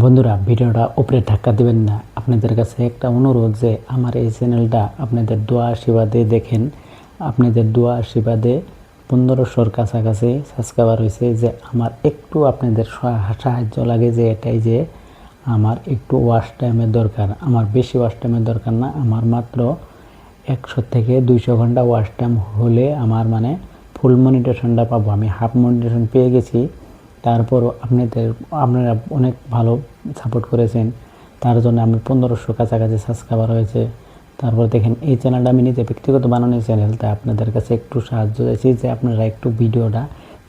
বন্ধুরা, ভিডিওটা উপরে ধাক্কা দেবেন না। আপনাদের কাছে একটা অনুরোধ যে আমার এই চ্যানেলটা আপনাদের দোয়া আশীর্বাদে দেখেন। আপনাদের দোয়া আশীর্বাদে পনেরোশোর কাছাকাছি সাবস্ক্রাইবার হয়েছে যে আমার একটু আপনাদের সহা- সাহায্য লাগে যে এটাই যে আমার একটু ওয়াশ টাইমের দরকার। আমার বেশি ওয়াশ টাইমের দরকার না, আমার মাত্র একশো থেকে দুইশো ঘণ্টা ওয়াশ টাইম হলে আমার মানে ফুল মনিটেশনটা পাবো। আমি হাফ মনিটেশন পেয়ে গেছি। তারপরও আপনাদের, আপনারা অনেক ভালো সাপোর্ট করেছেন। তার জন্য আমি পনেরোশো কাছাকাছি সাবস্ক্রাইবার হয়েছে। তারপর দেখেন, এই চ্যানেলটা আমি নিজে ব্যক্তিগত বানানো চ্যানেল তাই আপনাদের কাছে একটু সাহায্য চাইছি যে আপনারা একটু ভিডিওটা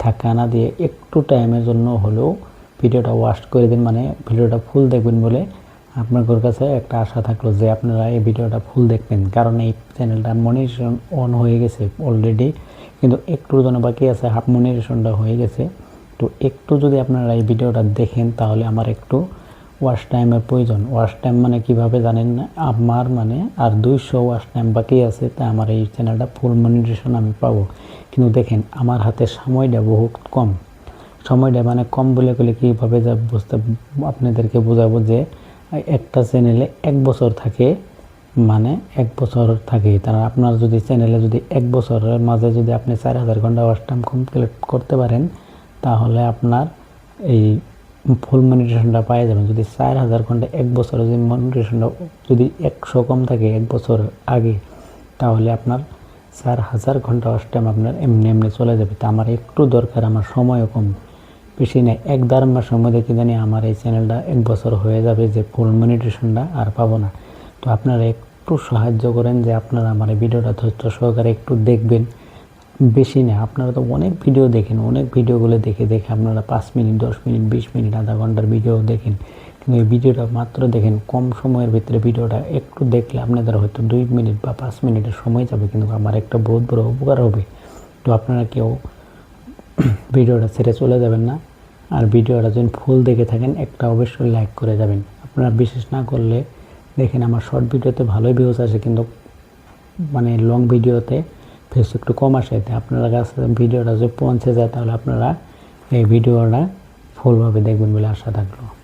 থাকা না দিয়ে একটু টাইমের জন্য হলেও ভিডিওটা ওয়াশ করে দিন। মানে ভিডিওটা ফুল দেখবেন বলে আপনাদের কাছে একটা আশা থাকল যে আপনারা এই ভিডিওটা ফুল দেখবেন। কারণ এই চ্যানেলটা মনিটেশন অন হয়ে গেছে অলরেডি কিন্তু একটুর জন্য বাকি আছে হাফ মনিটেশনটা হয়ে গেছে। তো একটু যদি আপনারা এই ভিডিওটা দেখেন, তাহলে আমার একটু ওয়াশ টাইমের প্রয়োজন। ওয়াশ টাইম মানে কীভাবে জানেন না? আমার মানে আর দুইশো ওয়াশ টাইম বাকি আছে তাই আমার এই চ্যানেলটা ফুল মনিটেশন আমি পাবো। কিন্তু দেখেন, আমার হাতে সময়টা বহুত কম। সময়টা মানে কম বলে গেলে কীভাবে যা বুঝতে আপনাদেরকে বোঝাবো যে, একটা চ্যানেলে এক বছর থাকে মানে এক বছর থাকে। তারা আপনার যদি চ্যানেলে যদি এক বছরের মাঝে যদি আপনি চার হাজার ঘণ্টা ওয়াচ টাইম কমপ্লিট করতে পারেন তাহলে আপনার এই ফুল মনিটেশনটা পাওয়া যাবেন। যদি চার হাজার ঘণ্টা এক বছরে যদি মনিটেশনটা যদি একশো কম থাকে এক বছর আগে, তাহলে আপনার চার হাজার ঘণ্টা ওয়াচ টাইম আপনার এমনি এমনি চলে যাবে। তা আমার একটু দরকার, আমার সময়ও কম। বেশি নেই এক দেড় মাসের মধ্যে কি জানি আমার এই চ্যানেলটা এক বছর হয়ে যাবে যে ফুল মনিটেশনটা আর পাবো না। তো আপনারা একটু সাহায্য করেন যে আপনারা আমার এই ভিডিওটা ধৈর্য সহকারে একটু দেখবেন। বেশি না আপনারা তো অনেক ভিডিও দেখেন, অনেক ভিডিওগুলো দেখে দেখে আপনারা পাঁচ মিনিট, দশ মিনিট, বিশ মিনিট, আধা ঘণ্টার ভিডিও দেখেন। কিন্তু এই ভিডিওটা মাত্র দেখেন, কম সময়ের ভিতরে ভিডিওটা একটু দেখলে আপনাদের হয়তো দুই মিনিট বা পাঁচ মিনিটের সময় যাবে, কিন্তু আমার একটা বহুত বড় উপকার হবে। তো আপনারা কেউ ভিডিওটা ছেড়ে চলে যাবেন না। আর ভিডিওটা যদি ফুল দেখে থাকেন, একটা অবশ্যই লাইক করে যাবেন। আপনারা বিশেষ না করলে দেখেন আমার শর্ট ভিডিওতে ভালোই ভিউজ আসে, কিন্তু মানে লং ভিডিওতে ভিউজ একটু কম আসাইতে আপনারা কাছে ভিডিওটা যদি পৌঁছে যায় তাহলে আপনারা এই ভিডিওটা ফুলভাবে দেখবেন বলে আশা থাকল।